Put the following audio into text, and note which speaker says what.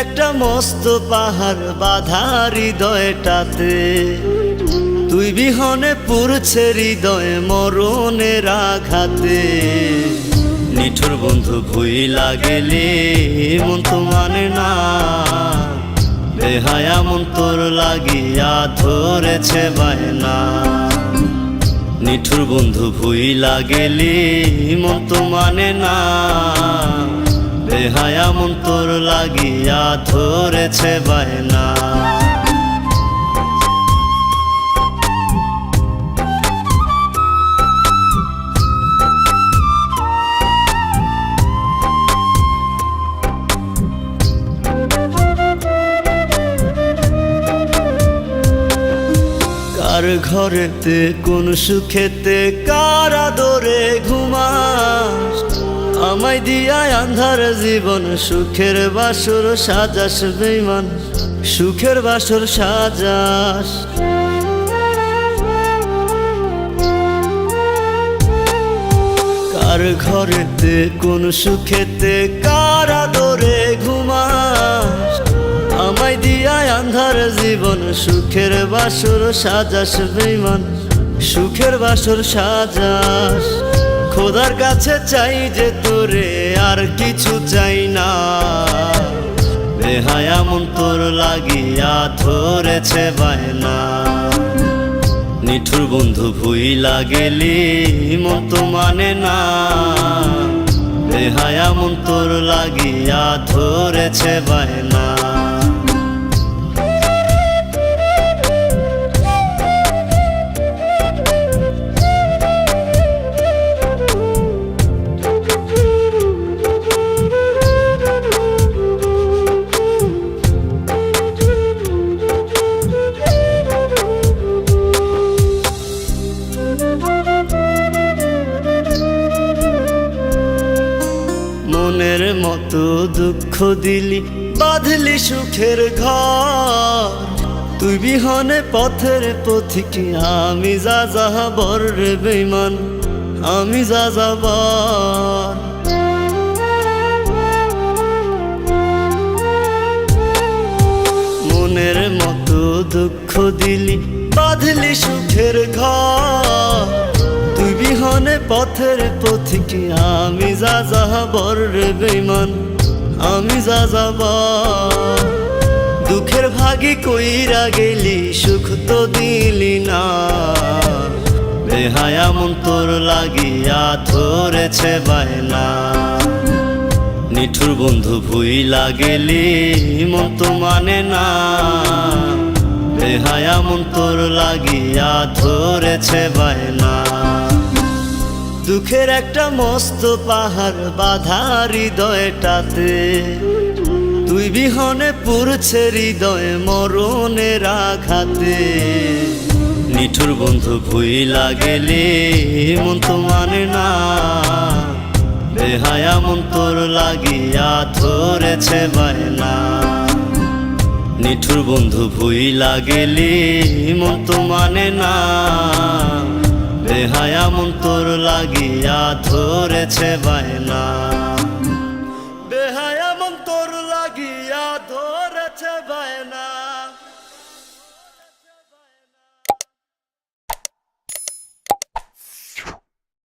Speaker 1: একটা মস্ত পাহাড় বাধা হৃদয়টাতে। তুই বিহনে পুরছে হৃদয় মরণের আঘাতে। নিঠুর বন্ধু ভুই লাগেলে মন তো মানে না। বেহায়া মন তোর লাগিয়া ধরেছে বায়না। নিঠুর বন্ধু ভুই লাগেলে মন তো মানে না। বেহায়া মন তোর লাগিয়া ধরেছে বায়না। কার ঘরেতে কোন সুখেতে কার আদরে ঘুমাস আমায় দিয়ায় আন্ধার জীবন, সুখের বাসর সাজাস বেইমান, সুখের বাসর সাজাস। কার ঘরেতে, কোন সুখেতে, কার আদরে ঘুমাস? আমায় দিয়ায় আন্ধার জীবন, সুখের বাসর সাজাস বেইমান, সুখের বাসর সাজাস। খোদার কাছে চাই যে তোরে আর কিছু চাই না। বেহায়া মন তোর লাগিয়া ধরেছে বায়না। নিঠুর বন্ধু ভুই লাগেলি মন তো মানে না। বেহায়া মন তোর লাগিয়া ধরেছে বায়না। মতো দুঃখ দিলি, বাঁধলি সুখের ঘর। তুই বিহনে পথের পথিকে, আমি যা যাহাবর রে বেমান আমি যা যাবার মনের মতো দুঃখ দিলি, বাঁধলি সুখের ঘর। তুই বিহনে পথের পথিকে, আমি যা যাহাবর রে বেমান আমি যা যাব দুঃখের ভাগি কইরা গেলি, সুখ তো দিলি না। বেহায়া মন তোর লাগিয়া ধরেছে বায়না। নিঠুর বন্ধু ভুই লাগেলি মন তো মানে না। বেহায়া মন তোর লাগিয়া ধরেছে বায়না। দুঃখের একটা মস্ত পাহাড় বাধা হৃদয়টাতে। তুই বিহনে পুরছে হৃদয় মরণের আঘাতে। নিঠুর বন্ধু ভুই লাগেলি মন তো মানে না। বেহায়া মন তোর লাগিয়া ধরেছে বায়না। নিঠুর বন্ধু ভুই লাগেলি মন তো মানে না। বেহায়া মন তোর লাগিয়া ধরেছে বায়না।